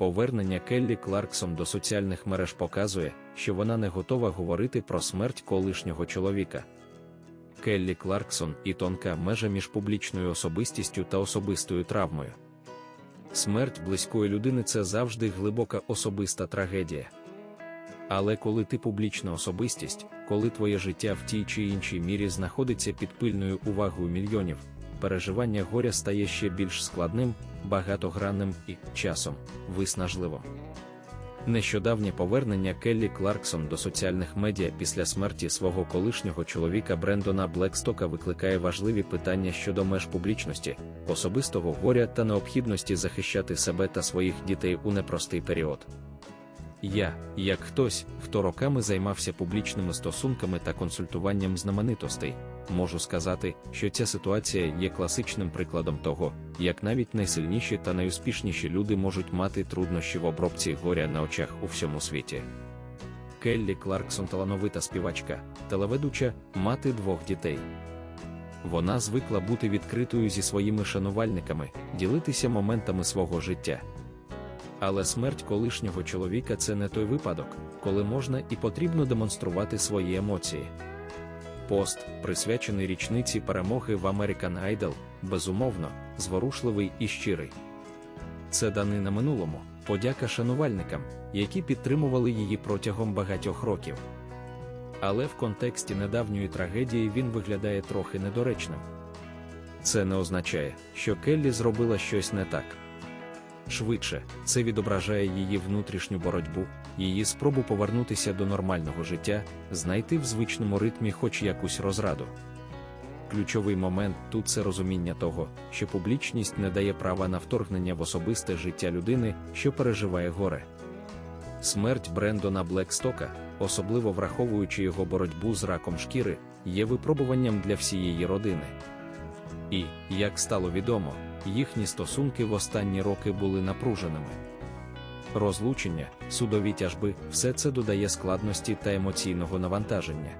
Повернення Келлі Кларксон до соціальних мереж показує, що вона не готова говорити про смерть колишнього чоловіка. Келлі Кларксон і тонка межа між публічною особистістю та особистою травмою. Смерть близької людини це завжди глибока особиста трагедія. Але коли ти публічна особистість, коли твоє життя в тій чи іншій мірі знаходиться під пильною увагою мільйонів, переживання горя стає ще більш складним, багатогранним і часом виснажливим. Нещодавнє повернення Келлі Кларксон до соціальних медіа після смерті свого колишнього чоловіка Брендона Блекстока викликає важливі питання щодо меж публічності, особистого горя та необхідності захищати себе та своїх дітей у непростий період. Я, як хтось, хто роками займався публічними стосунками та консультуванням знаменитостей, можу сказати, що ця ситуація є класичним прикладом того, як навіть найсильніші та найуспішніші люди можуть мати труднощі в обробці горя на очах у всьому світі. Келлі Кларксон талановита співачка, телеведуча, мати двох дітей. Вона звикла бути відкритою зі своїми шанувальниками, ділитися моментами свого життя. Але смерть колишнього чоловіка це не той випадок, коли можна і потрібно демонструвати свої емоції. Пост, присвячений річниці перемоги в American Idol, безумовно, зворушливий і щирий. Це данина минулому, подяка шанувальникам, які підтримували її протягом багатьох років. Але в контексті недавньої трагедії він виглядає трохи недоречним. Це не означає, що Келлі зробила щось не так. Швидше, це відображає її внутрішню боротьбу, її спробу повернутися до нормального життя, знайти в звичному ритмі хоч якусь розраду. Ключовий момент тут це розуміння того, що публічність не дає права на вторгнення в особисте життя людини, що переживає горе. Смерть Брендона Блекстока, особливо враховуючи його боротьбу з раком шкіри, є випробуванням для всієї родини. І, як стало відомо, їхні стосунки в останні роки були напруженими. Розлучення, судові тяжби, все це додає складності та емоційного навантаження.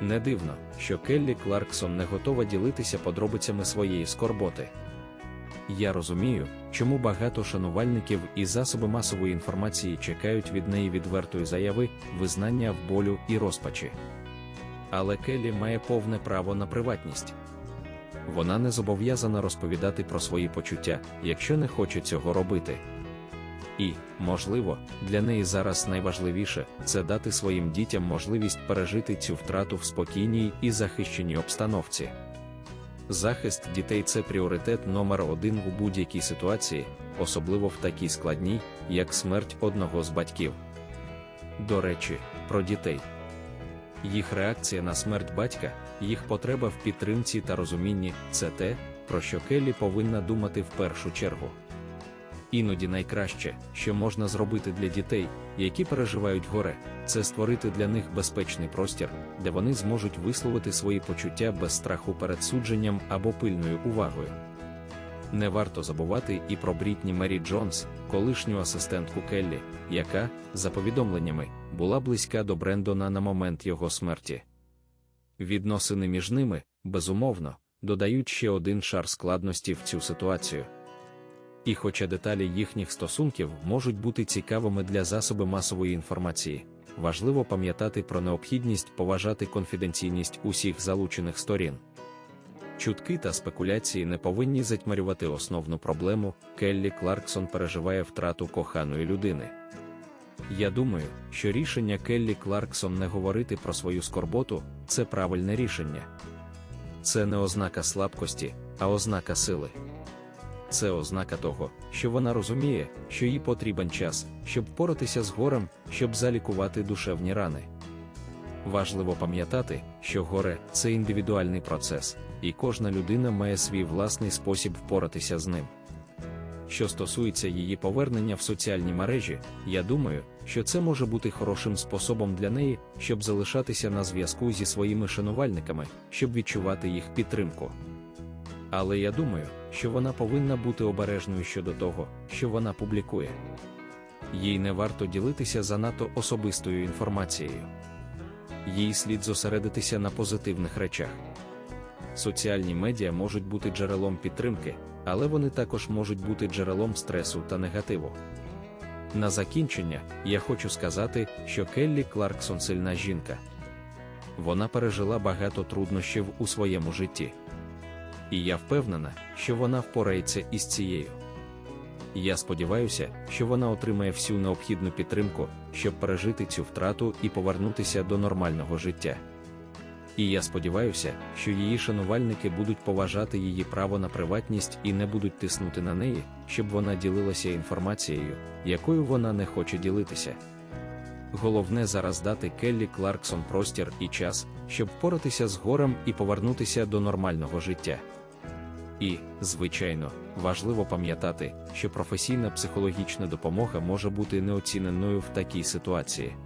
Не дивно, що Келлі Кларксон не готова ділитися подробицями своєї скорботи. Я розумію, чому багато шанувальників і засоби масової інформації чекають від неї відвертої заяви, визнання в болю і розпачі. Але Келлі має повне право на приватність. Вона не зобов'язана розповідати про свої почуття, якщо не хоче цього робити. І, можливо, для неї зараз найважливіше це дати своїм дітям можливість пережити цю втрату в спокійній і захищеній обстановці. Захист дітей це пріоритет номер один у будь-якій ситуації, особливо в такій складній, як смерть одного з батьків. До речі, про дітей. Їх реакція на смерть батька, їх потреба в підтримці та розумінні це те, про що Келлі повинна думати в першу чергу. Іноді найкраще, що можна зробити для дітей, які переживають горе, це створити для них безпечний простір, де вони зможуть висловити свої почуття без страху перед судженням або пильною увагою. Не варто забувати і про Брітні Мері Джонс, колишню асистентку Келлі, яка, за повідомленнями, була близька до Брендона на момент його смерті. Відносини між ними, безумовно, додають ще один шар складності в цю ситуацію. І хоча деталі їхніх стосунків можуть бути цікавими для засоби масової інформації, важливо пам'ятати про необхідність поважати конфіденційність усіх залучених сторін. Чутки та спекуляції не повинні затьмарювати основну проблему, Келлі Кларксон переживає втрату коханої людини. Я думаю, що рішення Келлі Кларксон не говорити про свою скорботу це правильне рішення. Це не ознака слабкості, а ознака сили. Це ознака того, що вона розуміє, що їй потрібен час, щоб впоратися з горем, щоб залікувати душевні рани. Важливо пам'ятати, що горе це індивідуальний процес, і кожна людина має свій власний спосіб впоратися з ним. Що стосується її повернення в соціальні мережі, я думаю, що це може бути хорошим способом для неї, щоб залишатися на зв'язку зі своїми шанувальниками, щоб відчувати їх підтримку. Але я думаю, що вона повинна бути обережною щодо того, що вона публікує. Їй не варто ділитися занадто особистою інформацією. Їй слід зосередитися на позитивних речах. Соціальні медіа можуть бути джерелом підтримки, але вони також можуть бути джерелом стресу та негативу. На закінчення я хочу сказати, що Келлі Кларксон сильна жінка. Вона пережила багато труднощів у своєму житті. І я впевнена, що вона впорається із цією. Я сподіваюся, що вона отримає всю необхідну підтримку, щоб пережити цю втрату і повернутися до нормального життя. І я сподіваюся, що її шанувальники будуть поважати її право на приватність і не будуть тиснути на неї, щоб вона ділилася інформацією, якою вона не хоче ділитися. Головне зараз дати Келлі Кларксон простір і час, щоб впоратися з горем і повернутися до нормального життя. І, звичайно, важливо пам'ятати, що професійна психологічна допомога може бути неоціненою в такій ситуації.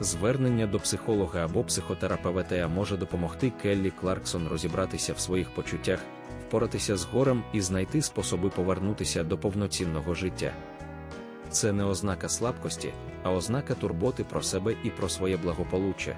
Звернення до психолога або психотерапевта може допомогти Келлі Кларксон розібратися в своїх почуттях, впоратися з горем і знайти способи повернутися до повноцінного життя. Це не ознака слабкості, а ознака турботи про себе і про своє благополуччя.